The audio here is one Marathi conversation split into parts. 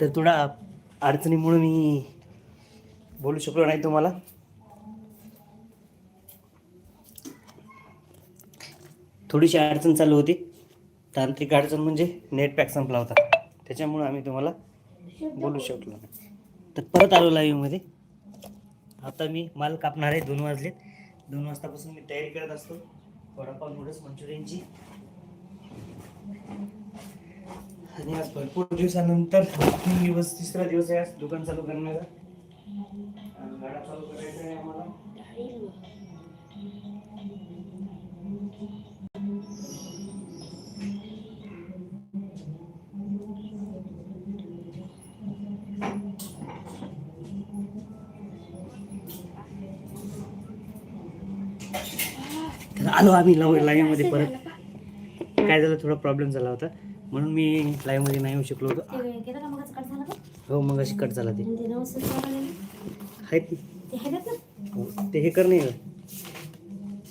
तर थोडा अडचणीमुळे मी बोलू शकलो नाही तुम्हाला. थोडीशी अडचण चालू होती. तांत्रिक अडचण म्हणजे नेट पॅक संपला होता. त्याच्यामुळे आम्ही तुम्हाला बोलू शकलो नाही. तर परत आलो लाईव्हमध्ये आता मी माल कापणार आहे दोन वाजले दोन वाजतापासून मी तयारी करत असतो. वडापाव नूडल्स मंचुरियनची. आणि आज भरपूर दिवसानंतर तीन दिवस तिसरा दिवस आहे आज दुकान चालू करण्याचा. गाडा चालू करायचा आहे आम्हाला. तर आलो आम्ही लाईव्ह लाईनमध्ये परत. काय झालं थोडा प्रॉब्लेम झाला होता. म्हणून मी लाईव्हमध्ये नाही येऊ शकलो होतो. हो मग अशी कट झाला ते? आहेत ना. हो, ते हे कर नाही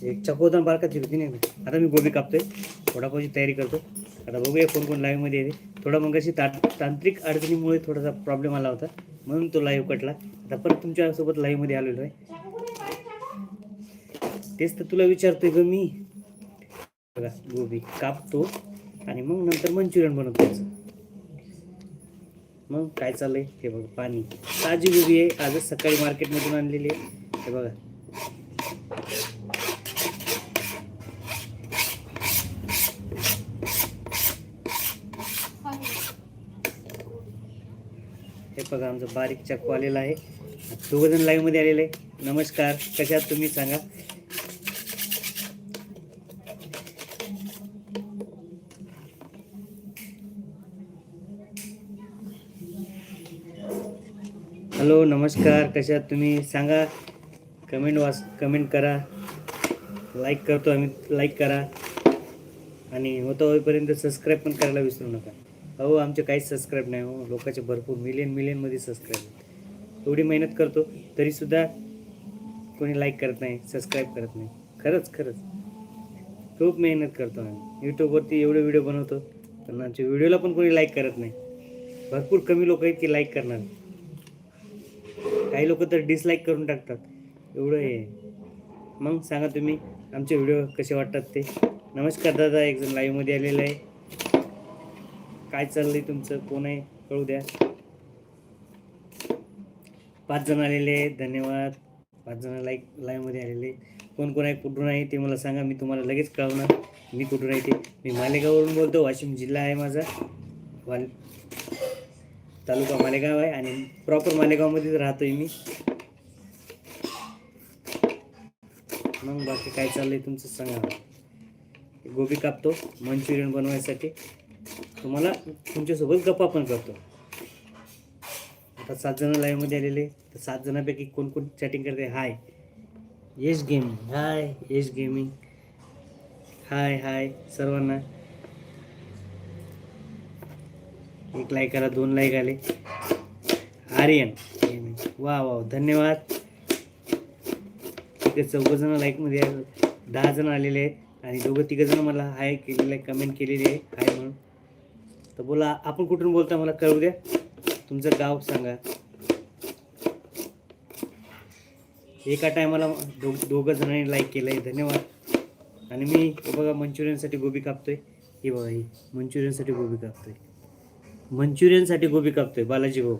एक चकोदन बारका चिरती नाही आता मी गोबी कापतोय. वडापावची तयारी करतो आता बघूया कोण कोण लाईव्हमध्ये येते. थोडा मग अशी ता तांत्रिक अडचणीमुळे थोडासा प्रॉब्लेम आला होता. म्हणून तो लाईव्ह कटला आता परत तुमच्यासोबत लाईव्हमध्ये आलेलो आहे. तेच तर तुला विचारतोय ग मी. बघा गोबी कापतो. आणि मग नंतर मंचुरियन बनवतो त्याचं मग काय चाललंय? हे बघा पाणी. ताजी गोबी आहे. आजच सकाळी मार्केटमधून आणलेली आहे. हे बघा. हे बघा आमचं बारीक चाकू आलेला आहे. दोघं जण लाईव्हमध्ये आलेले. आहे नमस्कार. कशा तुम्ही? सांगा. हॅलो नमस्कार. कशा तुम्ही? सांगा. कमेंट वाच कमेंट करा. लाईक करतो आम्ही लाईक करा. आणि होतं होईपर्यंत सबस्क्राईब पण करायला विसरू नका. अहो आमचे काहीच सबस्क्राईब नाही हो. लोकांचे भरपूर मिलियन मिलियनमध्ये सबस्क्राईब एवढी मेहनत करतो तरीसुद्धा कोणी लाईक करत नाही सबस्क्राईब करत नाही. खरंच खरंच. खूप मेहनत करतो आम्ही. यूट्यूबवरती एवढे व्हिडिओ बनवतो पण आमच्या व्हिडिओला पण कोणी लाईक करत नाही. भरपूर कमी लोक आहेत की लाईक करणार. काही लोक तर डिसलाईक करून टाकतात. एवढं हे. मग सांगा तुम्ही आमचे व्हिडिओ कसे वाटतात ते? नमस्कार दादा एक जण लाईव्हमध्ये आलेलं आहे. काय चाललंय तुमचं? कोण आहे? कळू द्या. पाच जण आलेले आहेत. धन्यवाद. पाच जण लाईक लाईव्हमध्ये आलेले कोण कोण आहे कुठून आहे ते मला सांगा. मी तुम्हाला लगेच कळवणार. मी कुठून आहे ते? मी मालेगाववरून बोलतो. वाशिम जिल्हा आहे माझा. वाल तालुका मालेगाव आहे आणि प्रॉपर मालेगावमध्येच राहतोय मी. मग बाकी काय चाललंय तुमचं सांगा. गोबी कापतो मंचुरियन बनवायसाठी. तुम्हाला तुमच्यासोबत गप्पा पण करतो. आता सात जण लाईव्हमध्ये आलेले तर सात जणांपैकी कोण कोण चॅटिंग करते? हाय यश गेमिंग हाय यश गेमिंग हाय हाय सर्वांना. एक लाईक आला दोन लाईक आले. आर्यन वा वा धन्यवाद. तिथे चौघ जण लाईकमध्ये दहा जण आलेले आहेत. आणि दोघं तिघं जण मला हाय केलेलं आहे कमेंट केलेली आहे हाय म्हणून. तर बोला आपण कुठून बोलता मला कळू द्या. तुमचं गाव सांगा. एका टायमाला दो दोघं जणांनी लाईक केलं आहे धन्यवाद. आणि मी बघा मंचुरियनसाठी गोबी कापतोय. हे बघा ही मंचुरियनसाठी गोबी कापतोय. मंचुरियनसाठी गोबी कापतोय बालाजी भाऊ.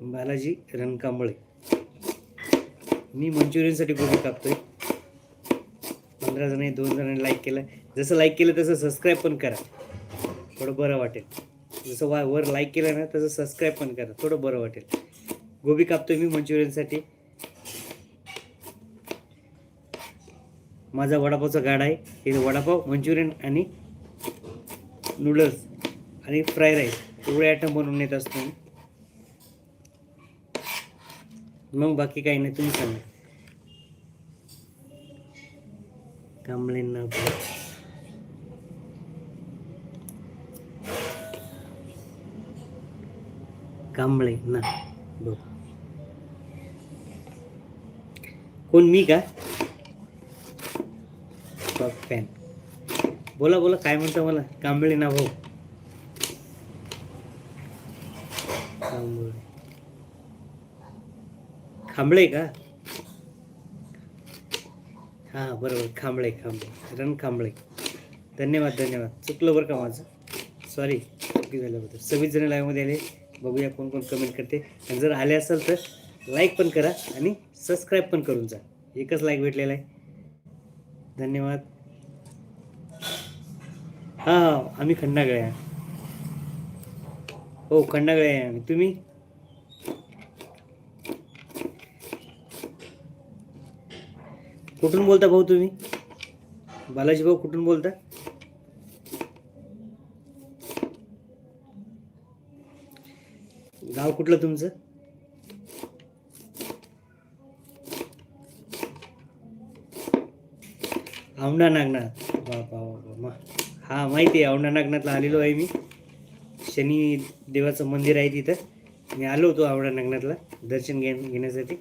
बालाजी रणकांबळे. मी मंचुरियनसाठी गोबी कापतोय. पंधरा जणांनी दोन जणांनी लाईक केलं. जसं लाईक केलं तसं सबस्क्राईब पण करा. थोडं बरं वाटेल. जसं वा वर लाईक केलं ना तसं सबस्क्राईब पण करा. थोडं बरं वाटेल. गोबी कापतोय मी मंचुरियनसाठी. माझा वडापावचा गाडा आहे. हे वडापाव मंचुरियन आणि नूडल्स आणि फ्राय राईस. एवढे आयटम बनवून येत असतो मग बाकी काही नाही तुम्ही सांगा. कमलेंना कांबळे ना बघ. कोण मी का? फॅन बोला बोला काय म्हणता मला? कांबळे ना भाऊ. कांबळे. खांबळे का? हां बरोबर. खांबळे खांबळे. रण खांबळे. धन्यवाद धन्यवाद. चुकलं बरं का माझं? सॉरी चुकी झाल्याबद्दल. सव्वीस जण लाईव्हमध्ये आले. बघूया कोण कोण कमेंट करते. आणि जर आले असेल तर लाईक पण करा आणि सबस्क्राईब पण करून जा. एकच लाईक भेटलेला आहे. धन्यवाद. हां हां आम्ही खंडागळे आहे. हो खंडागळे आहे आम्ही. तुम्ही? कुठून बोलता भाऊ तुम्ही? बालाजी भाऊ कुठून बोलता? गाव कुठलं तुमचं? औंढा नागनाथ. बापा बापा मा. हा माहिती आहे औंढा नागनाथला आलेलो आहे मी. शनी देवाचं मंदिर आहे तिथं. मी आलो होतो औंढा नागनाथला दर्शन घे घेण्यासाठी.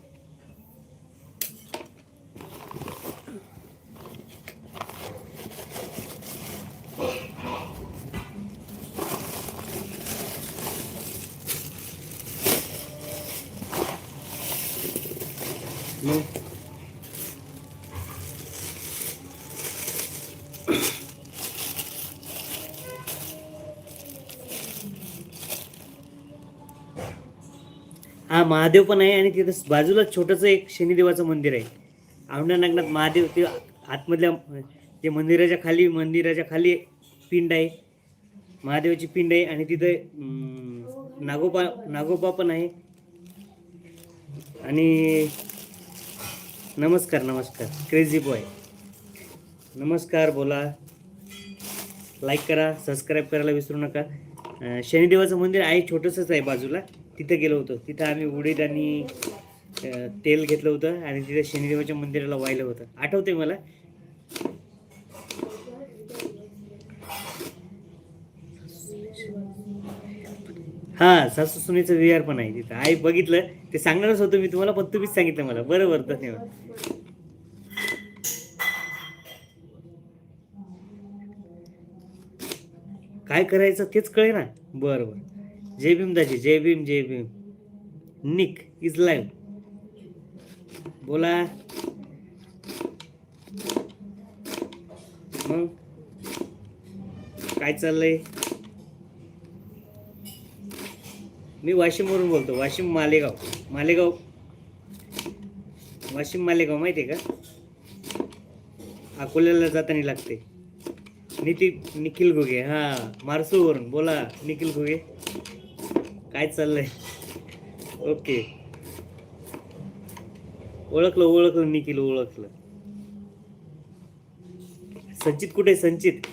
मग? हा महादेव पण आहे आणि तिथं बाजूला छोटंसं एक शनिदेवाचं मंदिर आहे. औंढा नागनाथ महादेव ते आतमधल्या ते मंदिराच्या खाली मंदिराच्या खाली पिंड आहे. महादेवाची पिंड आहे आणि तिथं नागोबा नागोबा पण आहे. आणि नमस्कार नमस्कार. क्रेझी बॉय नमस्कार बोला. लाईक करा सबस्क्राईब करायला विसरू नका. शनिदेवाचं मंदिर आहे छोटंसंच आहे बाजूला. तिथं गेलो होतो. तिथं आम्ही उडीद आणि तेल घेतलं होतं आणि तिथं शनिदेवाच्या मंदिराला वाहिलं होतं. आठवते मला? हां सासू सुनेचं विहार पण आहे तिथं. आई बघितलं ते सांगणारच होतो मी तुम्हाला पण तुम्हीच सांगितलं मला. बरोबर धन्यवाद. काय करायचं तेच कळे ना बरं बरं. जय भीम दाजी जय भीम जय भीम. Nick is live. बोला. मग? काय चाललंय? मी वाशिमवरून बोलतो वाशिम मालेगाव. मालेगाव. वाशिम मालेगाव माहिती आहे का? अकोल्याला जाताना लागते. निती निखिल घुगे हां मारसूवरून बोला निखिल घुगे. काय चाललंय? ओके. ओळखलं ओळखलं निखिल ओळखलं. संचित कुठे आहे? संचित.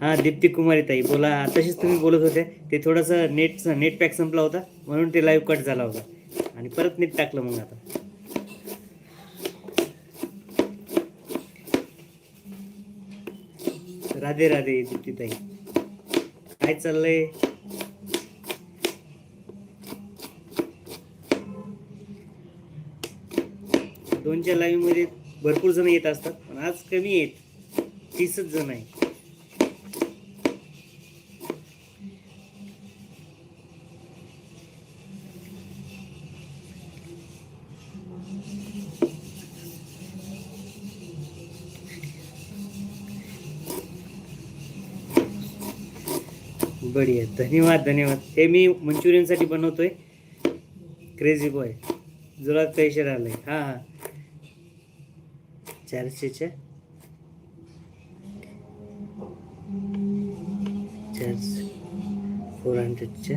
हा दीप्ती कुमारी ताई बोला. तशीच तुम्ही बोलत होते. ते थोडंसं नेट नेट पॅक संपला होता म्हणून ते लाईव्ह कट झाला होता. आणि परत नेट टाकलं मग आता. राधे राधे दीप्तीताई काय चाललंय? दोनच्या लाईव्हमध्ये भरपूर जण येत असतात पण आज कमी आहेत. तीसच जण आहे. बढिया धन्यवाद धन्यवाद. हे मी मंचुरियनसाठी बनवतो आहे क्रेझी बॉय जुळात पैसे राहिले हां हां. चारशेच्या. चारशे फोर हंड्रेडच्या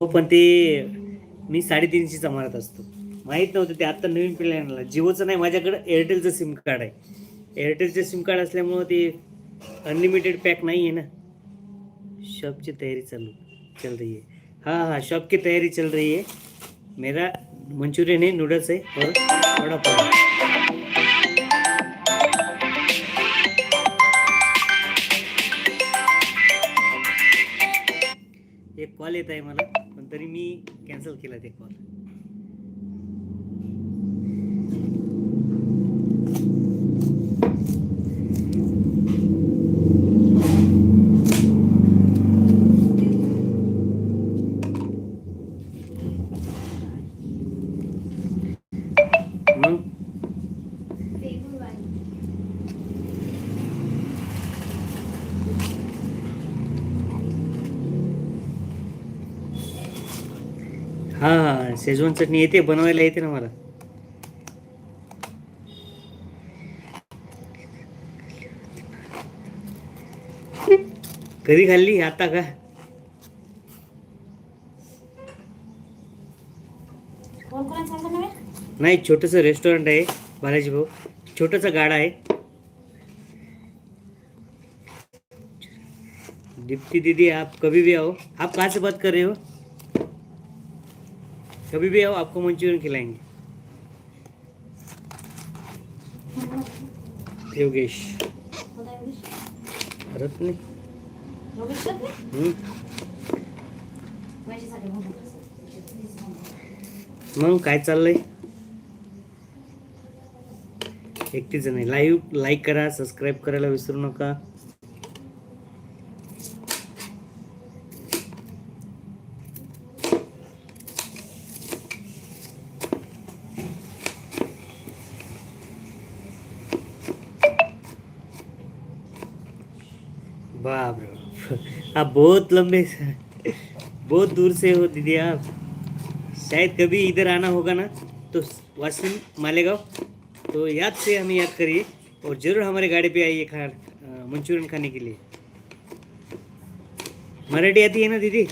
हो पण ते मी साडेतीनशेचा मारत असतो. माहीत नव्हतं ते आत्ता नवीन पिढीला जिओचं नाही माझ्याकडे एअरटेलचं सिम कार्ड आहे. एअरटेलचं सिम कार्ड असल्यामुळं ते अनलिमिटेड पॅक नाही आहे ना. शॉपची तयारी चालू चल रही आहे. हां हां शॉप की चल रही आहे. मेरा मंचुरियन आहे नूडल्स आहे. और वड़ा पाव एक कॉल येत आहे मला पण तरी मी कॅन्सल केला ते कॉल शेजवान चटणी येते बनवायला येते ना मला. कधी खाल्ली? आता का? नाही छोटंसं रेस्टोरेंट आहे बालाजी भाऊ. छोटासा गाडा आहे. दीप्ति दीदी आप कभी भी आओ. आप कहाँ से बात कर रहे हो? कभी भी आओ आपको मंचूरियन खिलाएंगे। योगेश। रत्न। करत नाही मग काय चाललंय? एकटीच नाही लाईव्ह लाईक करा सबस्क्राईब करायला विसरू नका बाप रे बाप। आप बहुत लंबे बहुत दूर से हो दीदी आप। शायद कभी इधर आना होगा ना तो वासिम मालेगांव। तो याद से हमें याद करिए और ज़रूर हमारे गाड़ी पे आइए खा मंचूरियन खाने के लिए। मराठी आती है ना दीदी?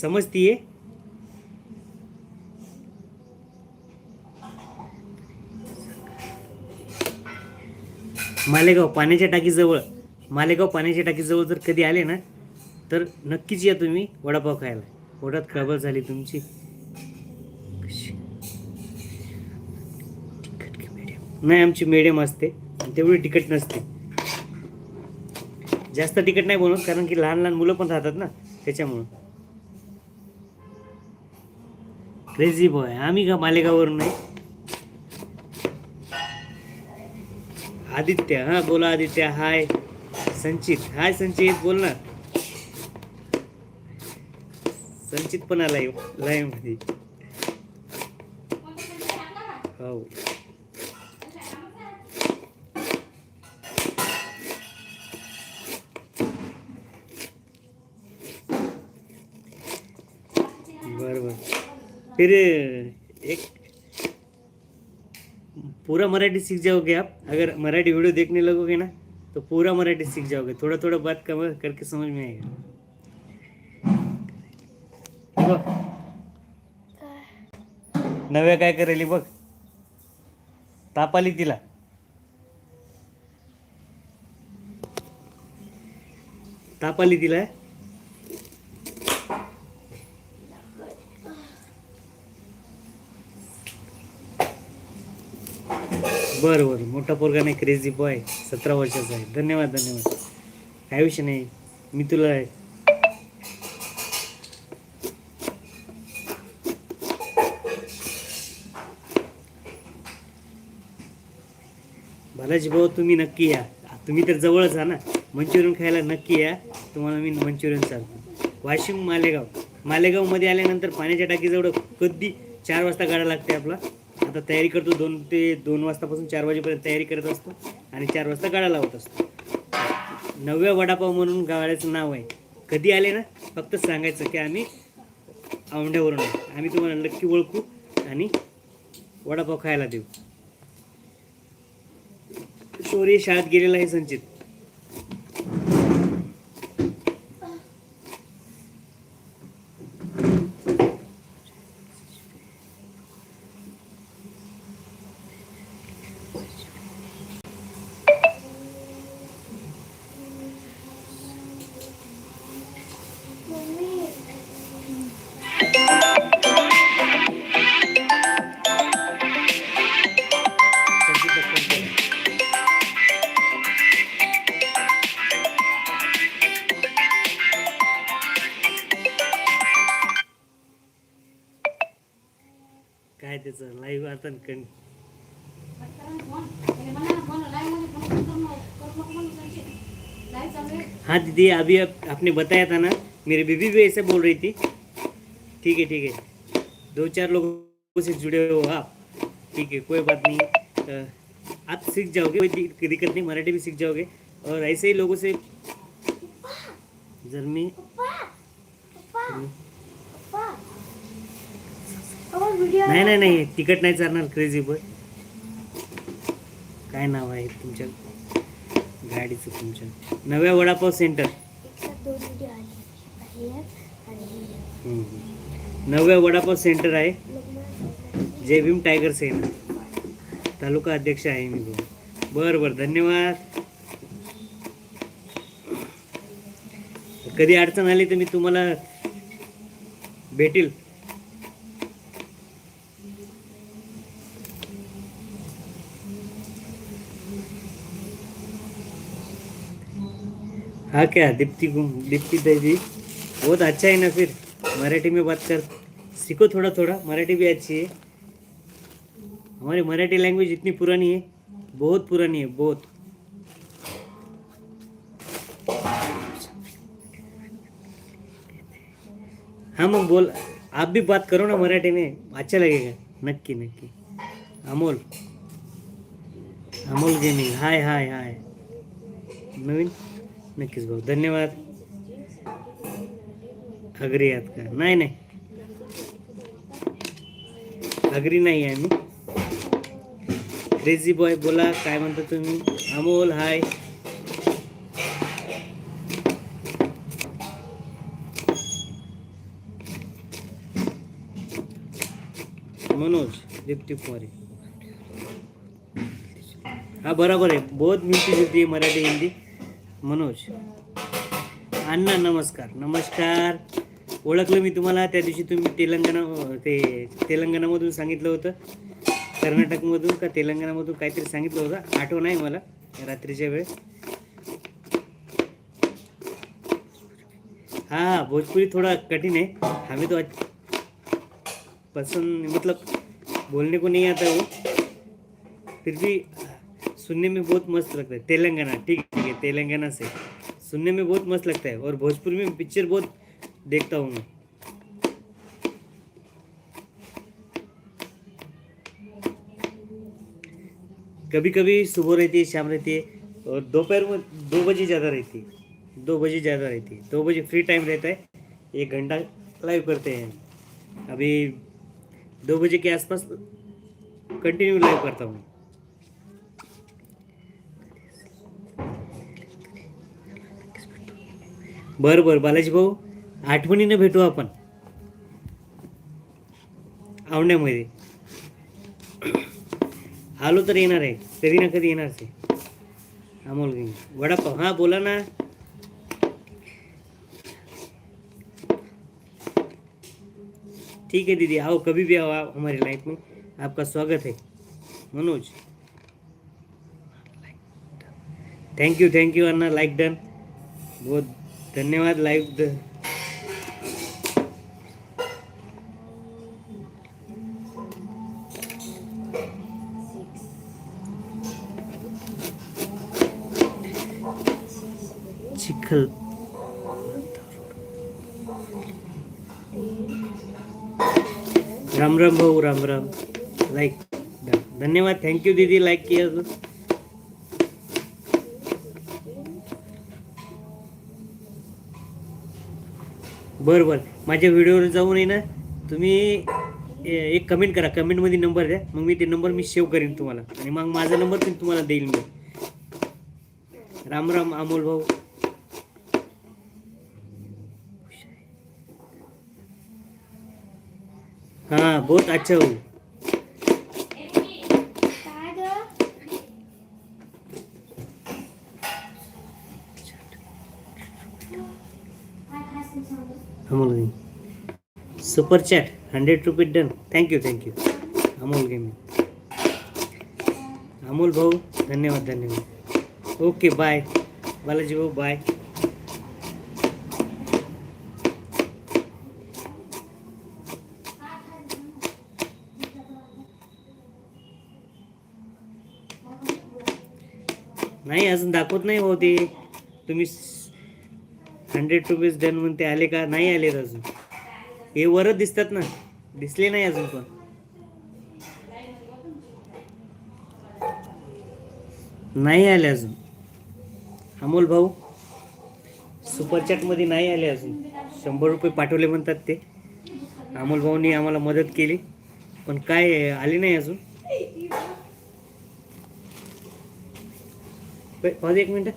समझती है? मालेगाव पाण्याच्या टाकीजवळ। मालेगाव पाण्याच्या टाकीजवळ जर कधी आले ना तर नक्कीच या तुम्ही वडापाव खायला. पोटात खळबळ झाली तुमची. नाही आमची मिडियम असते. तेवढी तिकट नसते. जास्त तिकट नाही बनवत कारण की लहान लहान मुलं पण राहतात ना त्याच्यामुळं. क्रेझी बॉय आम्ही का मालेगाववरून नाही? आदित्य हां बोला आदित्य हाय संचित. हाय संचित बोल ना. संचित पण आलाय लाईव्हमध्ये. हो. बर बर. फिर एक पूरा मराठी सीख जाओगे आप. अगर मराठी वीडियो देखने लगोगे ना तो पूरा मराठी सीख जाओगे. थोड़ा थोड़ा बात कम करके समझ में आएगा। बघ. नव्या काय करेली बघ. ताप आली तिला. ताप आली तिला. बरं बरं. मोठा पोरगा नाही क्रेझी बॉय सतरा वर्षाचा आहे. धन्यवाद धन्यवाद. काय विषय नाही. मी तुला बालाजी भाऊ तुम्ही नक्की या. तुम्ही तर जवळच आहा ना. मंचुरियन खायला नक्की या. तुम्हाला मी मंचुरियन चालतो. वाशिम मालेगाव. मालेगावमध्ये आल्यानंतर पाण्याच्या टाकीजवळ कधी चार वाजता गाडा लागते आपला? आता तयारी करतो दोन ते दोन वाजतापासून चार वाजेपर्यंत तयारी करत असतो आणि चार वाजता गाडा लावत असतो. नव्या वडापाव म्हणून गाड्याचं नाव आहे. कधी आले ना फक्त सांगायचं की आम्ही औंढ्यावरून आहे आम्ही तुम्हाला नक्की ओळखू आणि वडापाव खायला देऊ. शौर्य शाळेत गेलेला आहे संचित. सनातन कण हाँ दीदी अभी आप, आपने बताया था ना मेरी बीबी भी ऐसे बोल रही थी। ठीक है ठीक है। दो चार लोगों से जुड़े हो आप। ठीक है कोई बात नहीं। आप सीख जाओगे कोई दिक्कत नहीं मराठी भी सीख जाओगे। और ऐसे ही लोगों से जर मी नाही नाही नाही तिकट नाही चालणार क्रेझी बॉय काय नाव आहे तुमच्या गाडीचं तुमच्या? नव्या वडापाव सेंटर. नव्या वडापाव सेंटर आहे. जय भीम टायगर सेना. तालुका अध्यक्ष आहे मी बरं बरं धन्यवाद. कधी अडचण आली तर मी तुम्हाला भेटील. हाँ क्या दीप्ति गुम- दीप्ति देवी बहुत अच्छा है ना फिर। मराठी में बात कर। सीखो थोड़ा थोड़ा। मराठी भी अच्छी है। हमारी मराठी लैंग्वेज इतनी पुरानी है। बहुत पुरानी है बहुत। हाँ मग बोल। आप भी बात करो ना मराठी में। अच्छा लगेगा। नक्की नक्की। Amol. Amol gaming. Hi hi hi. नवीन? नक्कीच भाऊ. धन्यवाद. अग्री आहात का? नाही नाही. अग्री नाही आहे मी क्रेझी बॉय बोला काय म्हणता तुम्ही? अमोल हाय मनोज दीप्ती कुमारी हा बरोबर आहे. बहुत मिळती जुळती मराठी हिंदी. मनोज. अण्णा नमस्कार. नमस्कार. ओळखलं मी तुम्हाला. त्या दिवशी तुम्ही तेलंगणा हो, ते तेलंगणामधून सांगितलं होतं. कर्नाटकमधून का तेलंगणामधून काहीतरी सांगितलं होतं. आठवण आहे मला रात्रीच्या वेळेस. हा भोजपुरी थोड़ा कठीण आहे. हमें तो अच्छ- पसंद मतलब बोलने को नहीं आता वो फिर भी सुनने में बहुत मस्त लगता है. तेलंगाना ठीक. ठीक है तेलंगाना से सुनने में बहुत मस्त लगता है और भोजपुरी में पिक्चर बहुत देखता हूँ मैं। कभी कभी सुबह रहती है, शाम रहती है और दोपहर में दो बजे ज़्यादा रहती है। दो बजे ज़्यादा रहती है। दो बजे फ्री टाइम रहता है। एक घंटा लाइव करते हैं। अभी दो बजे के आसपास कंटिन्यू लाइव करता हूँ। बरं बरं. बालाजी भाऊ आठवणीनं भेटू आपण. आवण्यामध्ये आलो तर येणार आहे. कधी ना कधी येणार ते अमोल वडापाव. हां बोला ना. ठीक है दीदी. आओ कभी भी आओ आप हमारी लाइफ में. आपका स्वागत है. Manoj. Thank you thank you Anna like done बहुत धन्यवाद लाइव द. चिखल. राम राम भाऊ राम राम. लाईक धन्यवाद. थँक्यू दीदी. लाईक किया बरं बरं. माझ्या व्हिडिओवर जाऊन आहे ना तुम्ही ए- एक कमेंट करा. कमेंटमध्ये नंबर द्या. मग मी ते नंबर मी सेव्ह करीन तुम्हाला. आणि मग माझा नंबर पण तुम्हाला देईल मी. राम राम अमोल भाऊ. हां बहुत अच्छा हो Amol gaming super chat hundred rupees done thank you thank you Amol gaming Amol भाऊ धन्यवाद धन्यवाद. ओके बाय बालाजी भाऊ बाय नाही अजून दाखवत नाही हो ते. तुम्ही हंड्रेड रुपीज डन म्हणून ते आले का? नाही आले अजून. हे वरच दिसतात ना. दिसले नाही अजून पण. नाही आले अजून. अमोल भाऊ सुपरचॅटमध्ये नाही आले अजून. शंभर रुपये पाठवले म्हणतात ते. अमोल भाऊनी आम्हाला मदत केली. पण काय आले नाही अजून. एक मिनटं.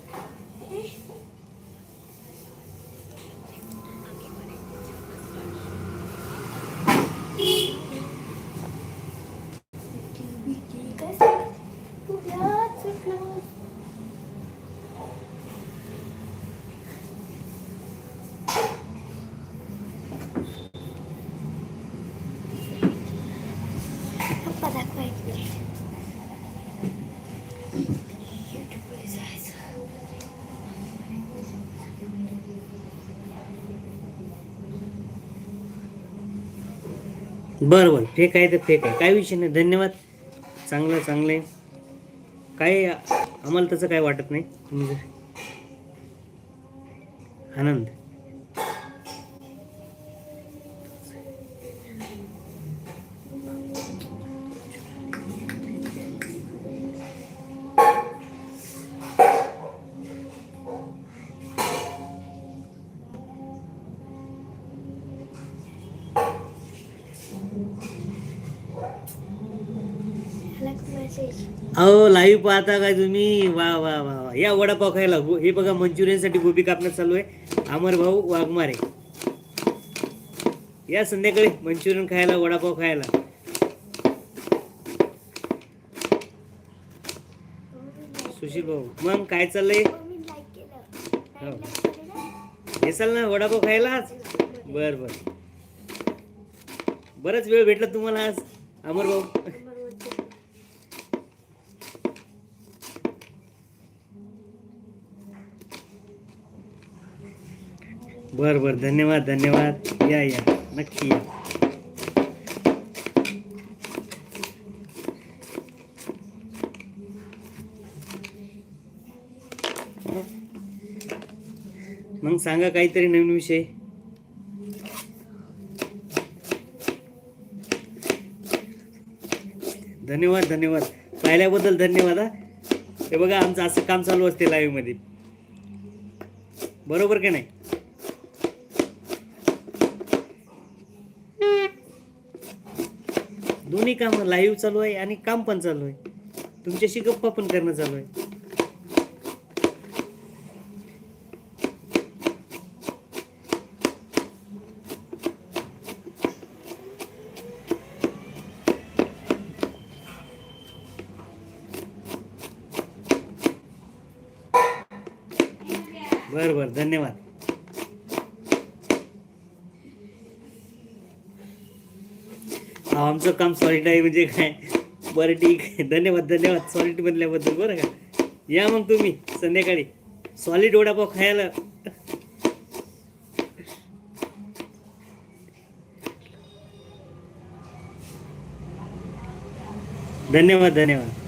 बरं बरं. फेक आहे तर फेक आहे. काय विषय नाही. धन्यवाद. चांगलं चांगलं आहे. काय आम्हाला तसं काय वाटत नाही? तुम्ही जर- आनंद. लाईव्ह पाहता काय तुम्ही? वा वा वा वा. या वडापाव खायला हे बघा मंचुरियनसाठी गोबी कापण्यात चालू आहे. अमर भाऊ वाघमारे. या संध्याकाळी मंचुरियन खायला वडापाव खायला. सुशील भाऊ मग काय चाललंय? हो. येसाल ना वडापाव खायला आज? बर बर. बराच वेळ भेटला तुम्हाला आज अमर भाऊ. बर बर. धन्यवाद धन्यवाद. या या. नक्की या. मग सांगा काहीतरी नवीन विषय. धन्यवाद धन्यवाद. पाहिल्याबद्दल धन्यवाद हा. हे बघा आमचं असं काम चालू असते लाईव्हमध्ये बरोबर का नाही? दोन्ही कामं लाईव्ह चालू आहे आणि काम पण चालू आहे. तुमच्याशी गप्पा पण करणं चालू आहे. बरं बरं. धन्यवाद. आमचं काम सॉलिड आहे म्हणजे काय? बरं ठीक आहे. धन्यवाद धन्यवाद. सॉलिड बनल्याबद्दल बरं का? या मग तुम्ही संध्याकाळी. सॉलिड वडापाव खायला. धन्यवाद धन्यवाद.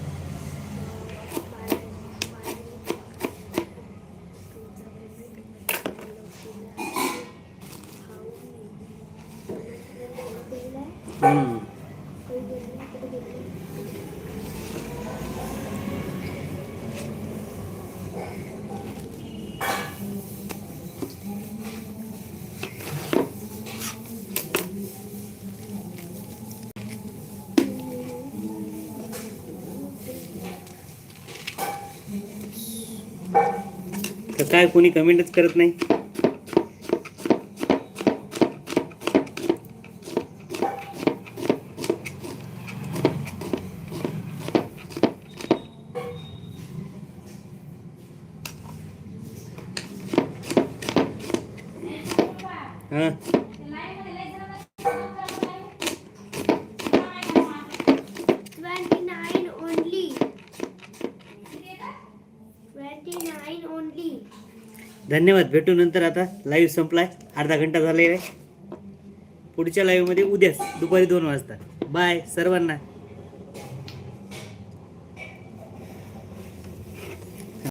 तर काय कोणी कमेंटच करत नाही? धन्यवाद. भेटू नंतर आता. लाईव्ह संपलाय. अर्धा घंटा झालेला आहे. पुढच्या लाईव्हमध्ये उद्याच दुपारी दोन वाजता. बाय सर्वांना.